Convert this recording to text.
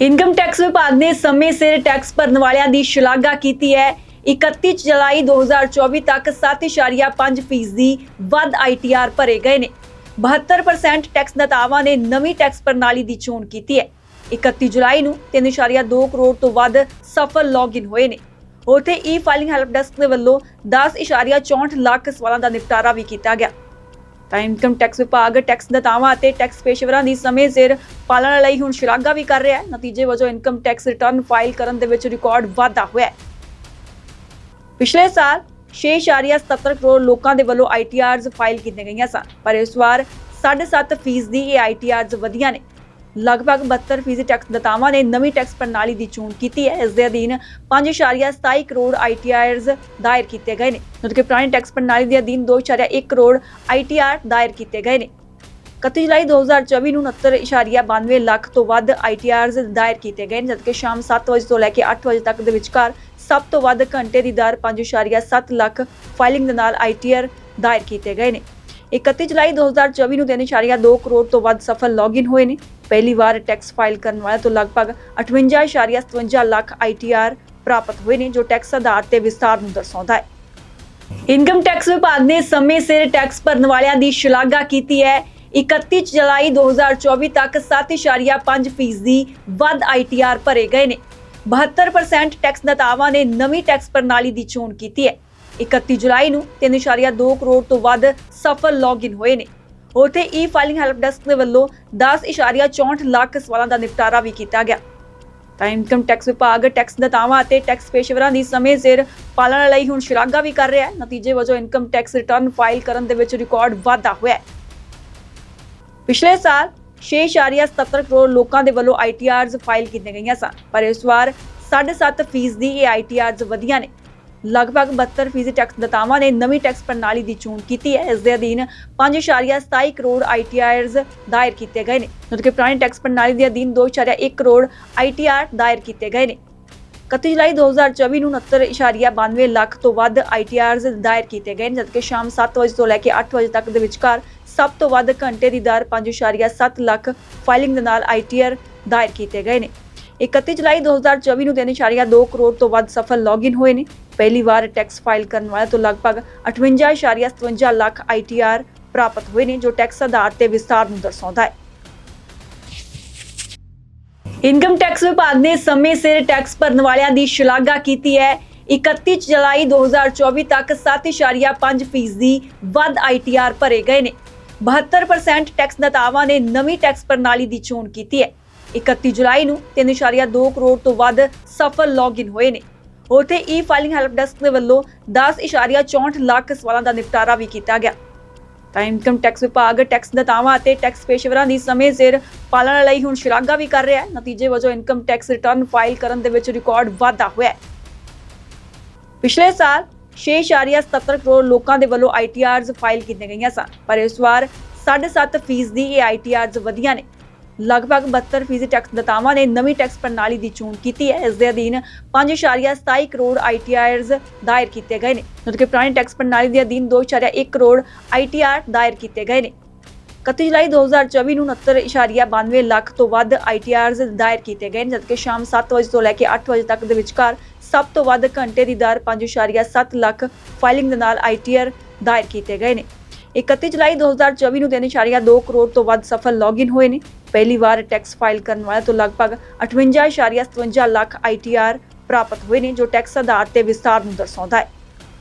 Income tax ਵਿਭਾਗ ਨੇ ਸਮੇਂ ਸਿਰ ਟੈਕਸ ਭਰਨ ਵਾਲਿਆਂ ਦੀ ਸ਼ਲਾਘਾ ਕੀਤੀ ਹੈ। 31 ਜੁਲਾਈ 2024 ਤੱਕ 7.5% ਫੀਸਦੀ ਵੱਧ ਆਈਟੀਆਰ ਭਰੇ ਗਏ ਨੇ। 72% ਟੈਕਸ ਦਾਤਾਵਾਂ ਨੇ ਨਵੀਂ ਟੈਕਸ ਪ੍ਰਣਾਲੀ ਦੀ ਚੋਣ ਕੀਤੀ ਹੈ। 31 ਜੁਲਾਈ ਨੂੰ 3.2 ਕਰੋੜ ਤੋਂ ਵੱਧ ਸਫਲ ਲੌਗਇਨ ਹੋਏ ਨੇ। ਉਥੇ ਈ ਫਾਈਲਿੰਗ ਹੈਲਪ ਡੈਸਕ ਦੇ ਵੱਲੋਂ 10.64 ਲੱਖ ਸਵਾਲਾਂ ਦਾ ਨਿਪਟਾਰਾ ਵੀ ਕੀਤਾ ਗਿਆ। ਤਾਂ ਇਨਕਮ ਟੈਕਸ ਵਿਭਾਗ ਟੈਕਸ ਦਾਤਾਵਾਂ ਅਤੇ ਟੈਕਸ ਪੇਸ਼ੇਵਰਾਂ ਦੀ ਸਮੇਂ ਸਿਰ ਪਾਲਣਾ ਲਈ ਹੁਣ ਸ਼ਲਾਘਾ ਵੀ ਕਰ ਰਿਹਾ ਹੈ। ਨਤੀਜੇ ਵਜੋਂ ਇਨਕਮ ਟੈਕਸ ਰਿਟਰਨ ਫਾਈਲ ਕਰਨ ਦੇ ਵਿੱਚ ਰਿਕਾਰਡ ਵਾਧਾ ਹੋਇਆ ਹੈ। ਪਿਛਲੇ ਸਾਲ 6.77 ਕਰੋੜ ਲੋਕਾਂ ਦੇ ਵੱਲੋਂ ਆਈਟੀਆਰਜ਼ ਫਾਈਲ ਕੀਤੀਆਂ ਗਈਆਂ ਸਨ, ਪਰ ਇਸ ਵਾਰ 7.5% ਫੀਸਦੀ ਇਹ ਆਈਟੀਆਰਜ਼ ਵਧੀਆਂ ਨੇ। ਲਗਭਗ 72 ਫੀਸਦੀ ਟੈਕਸ ਦਾਤਾਵਾਂ ਨੇ। ਨਵੀਂ ਟੈਕਸ ਪ੍ਰਣਾਲੀ ਦੀ ਚੋਣ ਕੀਤੀ ਹੈ। ਇਸ ਦੇ ਅਧੀਨ 5.27 ਕਰੋੜ ਆਈਟੀਆਰਜ਼ ਦਾਇਰ ਕੀਤੇ ਗਏ ਨੇ। ਜਦੋਂ ਪੁਰਾਣੀ ਟੈਕਸ ਪ੍ਰਣਾਲੀ ਦੇ ਅਧੀਨ 2.1 ਕਰੋੜ ਆਈਟੀਆਰ ਦਾਇਰ ਕੀਤੇ ਗਏ ਨੇ। 31 ਜੁਲਾਈ 2024 ਨੂੰ 69.92 ਲੱਖ ਤੋਂ ਵੱਧ ਆਈਟੀਆਰਜ਼ ਦਾਇਰ ਕੀਤੇ ਗਏ ਨੇ, ਜਦਕਿ ਸ਼ਾਮ 7 ਵਜੇ ਤੋਂ ਲੈ ਕੇ 8 ਵਜੇ ਤੱਕ ਦੇ ਵਿਚਕਾਰ ਸਭ ਤੋਂ ਵੱਧ ਘੰਟੇ ਦੀ ਦਰ 5.7 ਲੱਖ ਫਾਈਲਿੰਗ ਦੇ ਨਾਲ ਆਈਟੀਆਰ ਦਾਇਰ ਕੀਤੇ ਗਏ ਨੇ। 31 ਜੁਲਾਈ 2024 ਨੂੰ 3.2 ਕਰੋੜ ਤੋਂ ਵੱਧ ਸਫਲ ਲੌਗਇਨ ਹੋਏ ਨੇ। ਪਹਿਲੀ ਵਾਰ ਟੈਕਸ ਫਾਈਲ ਕਰਨ ਵਾਲਿਆਂ ਤੋਂ ਲਗਭਗ 58.57 ਲੱਖ ਆਈਟੀਆਰ ਪ੍ਰਾਪਤ ਹੋਏ ਨੇ, ਜੋ ਟੈਕਸ ਆਧਾਰ ਤੇ ਵਿਸਤਾਰ ਨੂੰ ਦਰਸਾਉਂਦਾ ਹੈ। ਇਨਕਮ ਟੈਕਸ ਵਿਭਾਗ ਨੇ ਸਮੇਂ ਸਿਰ ਟੈਕਸ ਭਰਨ ਵਾਲਿਆਂ ਦੀ ਸ਼ਲਾਘਾ ਕੀਤੀ ਹੈ। 31 ਜੁਲਾਈ 2024 ਤੱਕ 7.5% ਫੀਸਦੀ ਵੱਧ ਆਈਟੀਆਰ ਭਰੇ ਗਏ ਨੇ। 72% ਟੈਕਸ ਦਾਤਾਵਾਂ ਨੇ ਨਵੀਂ ਟੈਕਸ ਪ੍ਰਣਾਲੀ ਦੀ ਚੋਣ ਕੀਤੀ ਹੈ। 31 ਜੁਲਾਈ ਨੂੰ 3.2 ਕਰੋੜ ਤੋਂ ਵੱਧ ਸਫਲ ਲੌਗਇਨ ਹੋਏ ਨੇ। ਉਥੇ ਈ ਫਾਈਲਿੰਗ ਹੈਲਪ ਡੈਸਕ ਦੇ ਵੱਲੋਂ 10.64 ਲੱਖ ਸਵਾਲਾਂ ਦਾ ਨਿਪਟਾਰਾ ਵੀ ਕੀਤਾ ਗਿਆ। ਤਾਂ ਇਨਕਮ ਟੈਕਸ ਵਿਭਾਗ ਟੈਕਸ ਦਾਤਾਵਾਂ ਅਤੇ ਟੈਕਸ ਪੇਸ਼ੇਵਰਾਂ ਦੀ ਸਮੇਂ ਸਿਰ ਪਾਲਣਾ ਲਈ ਹੁਣ ਸ਼ਲਾਘਾ ਵੀ ਕਰ ਰਿਹਾ ਹੈ। ਨਤੀਜੇ ਵਜੋਂ ਇਨਕਮ ਟੈਕਸ ਰਿਟਰਨ ਫਾਈਲ ਕਰਨ ਦੇ ਵਿੱਚ ਰਿਕਾਰਡ ਵਾਧਾ ਹੋਇਆ ਹੈ। ਪਿਛਲੇ ਸਾਲ 6.77 ਕਰੋੜ ਲੋਕਾਂ ਦੇ ਵੱਲੋਂ ਆਈਟੀਆਰਜ਼ ਫਾਈਲ ਕੀਤੀਆਂ ਗਈਆਂ ਸਨ, ਪਰ ਇਸ ਵਾਰ 7.5% ਫੀਸਦੀ ਇਹ ਆਈਟੀਆਰਜ਼ ਵਧੀਆਂ ਨੇ। ਲਗਭਗ 72 ਫੀਸਦੀ ਟੈਕਸ ਦਾਤਾਵਾਂ ਨੇ। ਨਵੀਂ ਟੈਕਸ ਪ੍ਰਣਾਲੀ ਦੀ ਚੋਣ ਕੀਤੀ ਹੈ। ਇਸ ਦੇ ਅਧੀਨ 5.27 ਕਰੋੜ ਆਈਟੀਆਰਜ਼ ਦਾਇਰ ਕੀਤੇ ਗਏ ਨੇ। ਜਦੋਂ ਪੁਰਾਣੀ ਟੈਕਸ ਪ੍ਰਣਾਲੀ ਦੇ ਅਧੀਨ 2.1 ਕਰੋੜ ਆਈਟੀਆਰ ਦਾਇਰ ਕੀਤੇ ਗਏ ਨੇ। 31 ਜੁਲਾਈ 2024 ਨੂੰ 69.92 ਲੱਖ ਤੋਂ ਵੱਧ ਆਈਟੀਆਰਜ਼ ਦਾਇਰ ਕੀਤੇ ਗਏ ਨੇ। ਜਦਕਿ ਸ਼ਾਮ 7 ਵਜੇ ਤੋਂ ਲੈ ਕੇ 8 ਵਜੇ ਤੱਕ ਦੇ ਵਿਚਕਾਰ ਸਭ ਤੋਂ ਵੱਧ ਘੰਟੇ ਦੀ ਦਰ 5.7 ਲੱਖ ਫਾਈਲਿੰਗ ਦੇ ਨਾਲ ਆਈਟੀਆਰ ਦਾਇਰ ਕੀਤੇ ਗਏ ਨੇ। 31 ਜੁਲਾਈ 2024 ਨੂੰ 3.2 ਕਰੋੜ ਤੋਂ ਵੱਧ ਸਫਲ ਲੌਗਇਨ ਹੋਏ ਨੇ। ਪਹਿਲੀ ਵਾਰ ਟੈਕਸ ਫਾਈਲ ਕਰਨ ਵਾਲਿਆਂ ਤੋਂ ਲਗਭਗ 58.57 ਲੱਖ ਆਈਟੀਆਰ ਪ੍ਰਾਪਤ ਹੋਏ ਨੇ, ਜੋ ਟੈਕਸ ਆਧਾਰ ਤੇ ਵਿਸਤਾਰ ਨੂੰ ਦਰਸਾਉਂਦਾ ਹੈ। ਇਨਕਮ ਟੈਕਸ ਵਿਭਾਗ ਨੇ ਸਮੇਂ ਸਿਰ ਟੈਕਸ ਭਰਨ ਵਾਲਿਆਂ ਦੀ ਸ਼ਲਾਘਾ ਕੀਤੀ ਹੈ। 31 ਜੁਲਾਈ 2024 ਤੱਕ 7.5% ਫੀਸਦੀ ਵੱਧ ਆਈਟੀਆਰ ਭਰੇ ਗਏ ਨੇ। 72% ਟੈਕਸ ਦਾਤਾਵਾਂ ਨੇ ਨਵੀਂ ਟੈਕਸ ਪ੍ਰਣਾਲੀ ਦੀ ਚੋਣ ਕੀਤੀ ਹੈ। 31 ਜੁਲਾਈ ਨੂੰ 3.2 ਕਰੋੜ ਤੋਂ ਵੱਧ ਸਫਲ ਲੌਗਇਨ ਹੋਏ ਨੇ। ਉੱਥੇ ਈ ਫਾਈਲਿੰਗ ਹੈਲਪ ਡੈਸਕ ਦੇ ਵੱਲੋਂ 10.64 ਲੱਖ ਸਵਾਲਾਂ ਦਾ ਨਿਪਟਾਰਾ ਵੀ ਕੀਤਾ ਗਿਆ। ਤਾਂ ਇਨਕਮ ਟੈਕਸ ਵਿਭਾਗ ਟੈਕਸ ਦਾਤਾਵਾਂ ਅਤੇ ਟੈਕਸ ਪੇਸ਼ੇਵਰਾਂ ਦੀ ਸਮੇਂ ਸਿਰ ਪਾਲਣਾ ਲਈ ਹੁਣ ਸ਼ਲਾਘਾ ਵੀ ਕਰ ਰਿਹਾ ਹੈ। ਨਤੀਜੇ ਵਜੋਂ ਇਨਕਮ ਟੈਕਸ ਰਿਟਰਨ ਫਾਈਲ ਕਰਨ ਦੇ ਵਿੱਚ ਰਿਕਾਰਡ ਵਾਧਾ ਹੋਇਆ ਹੈ। ਪਿਛਲੇ ਸਾਲ 6.77 ਕਰੋੜ ਲੋਕਾਂ ਦੇ ਵੱਲੋਂ ਆਈਟੀਆਰਜ਼ ਫਾਈਲ ਕੀਤੀਆਂ ਗਈਆਂ ਸਨ, ਪਰ ਇਸ ਵਾਰ 7.5% ਫੀਸਦੀ ਇਹ ਆਈਟੀਆਰਜ਼ ਵਧੀਆਂ ਨੇ। ਲਗਭਗ 72 ਫੀਸਦੀ ਟੈਕਸ ਦਾਤਾਵਾਂ ਨੇ ਨਵੀਂ ਟੈਕਸ ਪ੍ਰਣਾਲੀ ਦੀ ਚੋਣ ਕੀਤੀ ਹੈ। ਇਸ ਦੇ ਅਧੀਨ 5.27 ਕਰੋੜ ਆਈਟੀਆਰਜ਼ ਦਾਇਰ ਕੀਤੇ ਗਏ ਨੇ, ਜਦਕਿ ਪੁਰਾਣੀ ਟੈਕਸ ਪ੍ਰਣਾਲੀ ਦੇ ਅਧੀਨ 2.1 ਕਰੋੜ ਆਈਟੀਆਰ ਦਾਇਰ ਕੀਤੇ ਗਏ ਨੇ। 31 ਜੁਲਾਈ 2024 ਨੂੰ 69.92 ਲੱਖ ਤੋਂ ਵੱਧ ਆਈਟੀਆਰਜ਼ ਦਾਇਰ ਕੀਤੇ ਗਏ ਨੇ, ਜਦਕਿ ਸ਼ਾਮ 7 ਵਜੇ ਤੋਂ ਲੈ ਕੇ 8 ਵਜੇ ਤੱਕ ਦੇ ਵਿਚਕਾਰ ਸਭ ਤੋਂ ਵੱਧ ਘੰਟੇ ਦੀ ਦਰ 5.7 ਲੱਖ ਫਾਈਲਿੰਗ ਦੇ ਨਾਲ ਆਈਟੀਆਰ ਦਾਇਰ ਕੀਤੇ ਗਏ ਨੇ। 31 ਜੁਲਾਈ 2024 ਨੂੰ 3.2 ਕਰੋੜ ਤੋਂ ਵੱਧ ਸਫਲ ਲੌਗਇਨ ਹੋਏ ਨੇ। ਪਹਿਲੀ ਵਾਰ ਟੈਕਸ ਫਾਈਲ ਕਰਨ ਵਾਲਿਆਂ ਤੋਂ ਲਗਭਗ 58.57 ਲੱਖ ਆਈਟੀਆਰ ਪ੍ਰਾਪਤ ਹੋਏ ਨੇ, ਜੋ ਟੈਕਸ ਆਧਾਰ ਤੇ ਵਿਸਤਾਰ ਨੂੰ ਦਰਸਾਉਂਦਾ ਹੈ।